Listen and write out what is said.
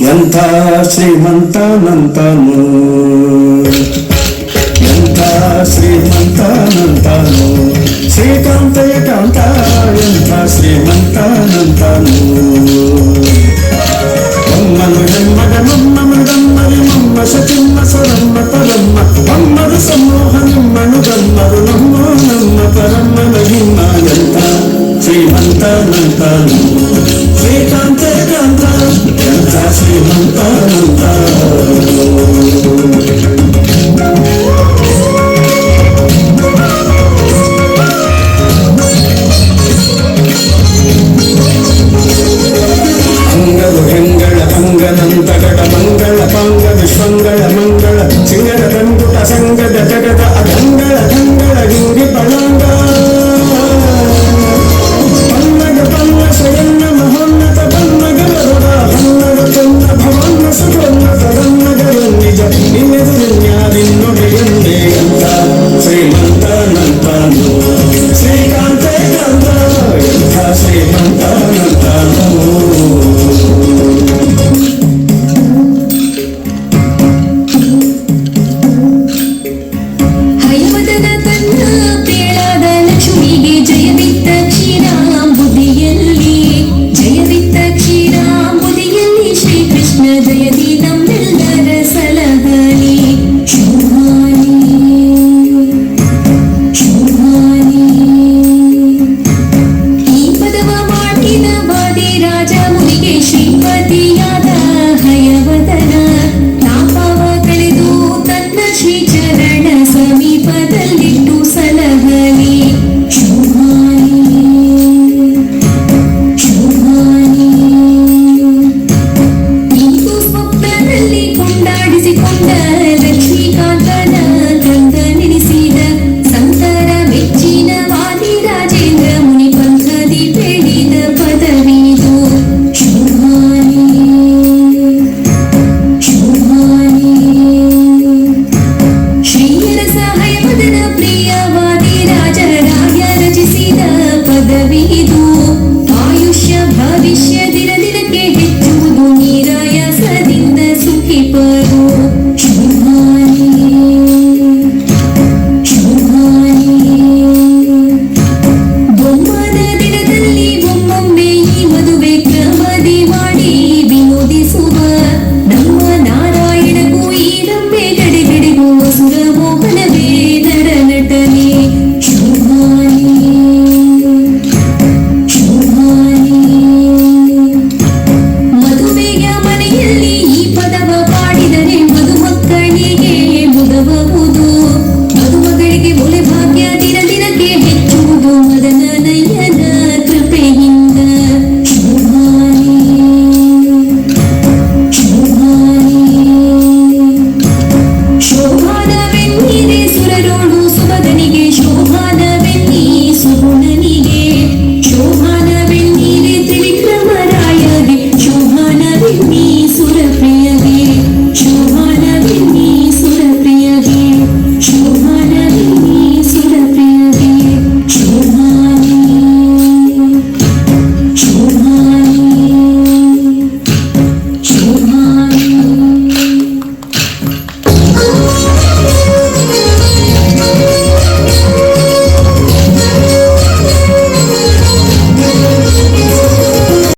ఎంత శ్రీమంతానంతాను? ఎంత శ్రీమంతానంతాను? శ్రీకాంత ఏకాంత ఎంత శ్రీమంతానంతాను? మమ్మను జన్మగ మమ్మ మృగమ్మరి మమ్మ సచిమ్మ సరమ్మ పరమ్మ. మమ్మరు సమూహ నిమ్మను గమ్మరు నమ్మ నమ్మ పరమ్మ మహిమ. ఎంత శ్రీమంతానంతాను? así 给谁喝的